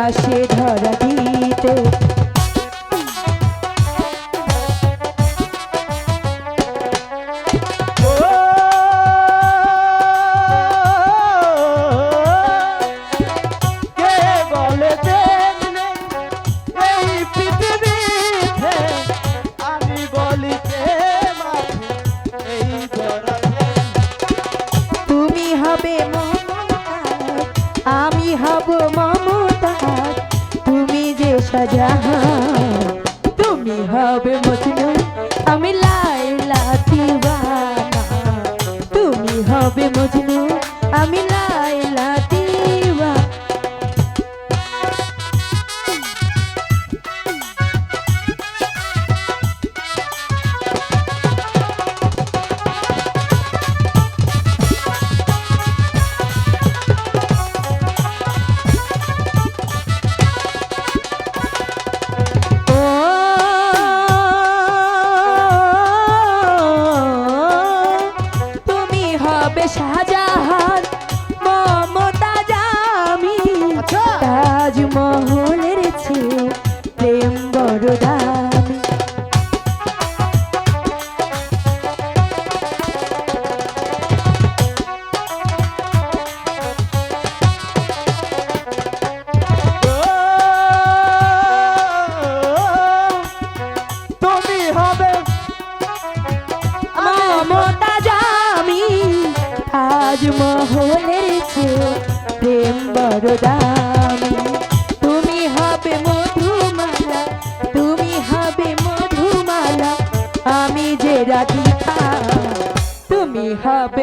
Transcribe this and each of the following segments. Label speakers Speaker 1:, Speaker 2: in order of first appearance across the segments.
Speaker 1: आशे धरा दीते শাহজাহান তুমি হবে মজনু আমি লাইলা তুমি হবে মজনু মহলের চেয়ে প্রেম বড়দা তাজমহলের প্রেম happy.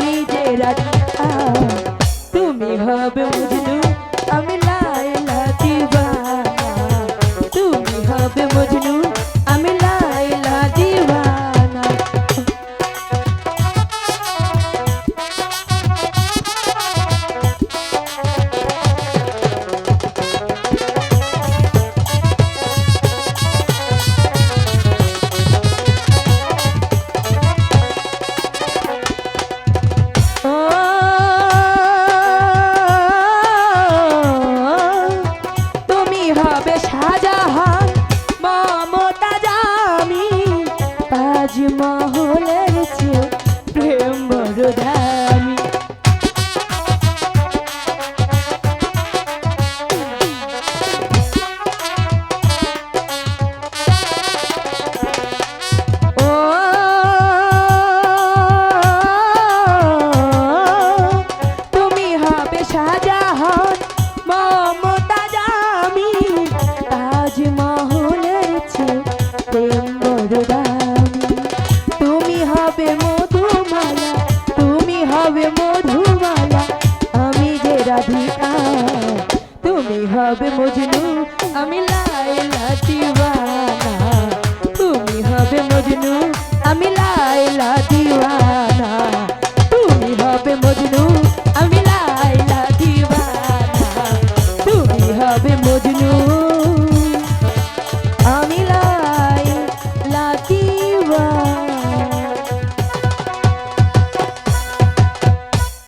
Speaker 1: me dera diya tumhi hab mujhe আমি লাইলা দিওয়ানা তুমি হবে মজনু। আমি লাইলা দিওয়ানা তুমি হবে মজনু।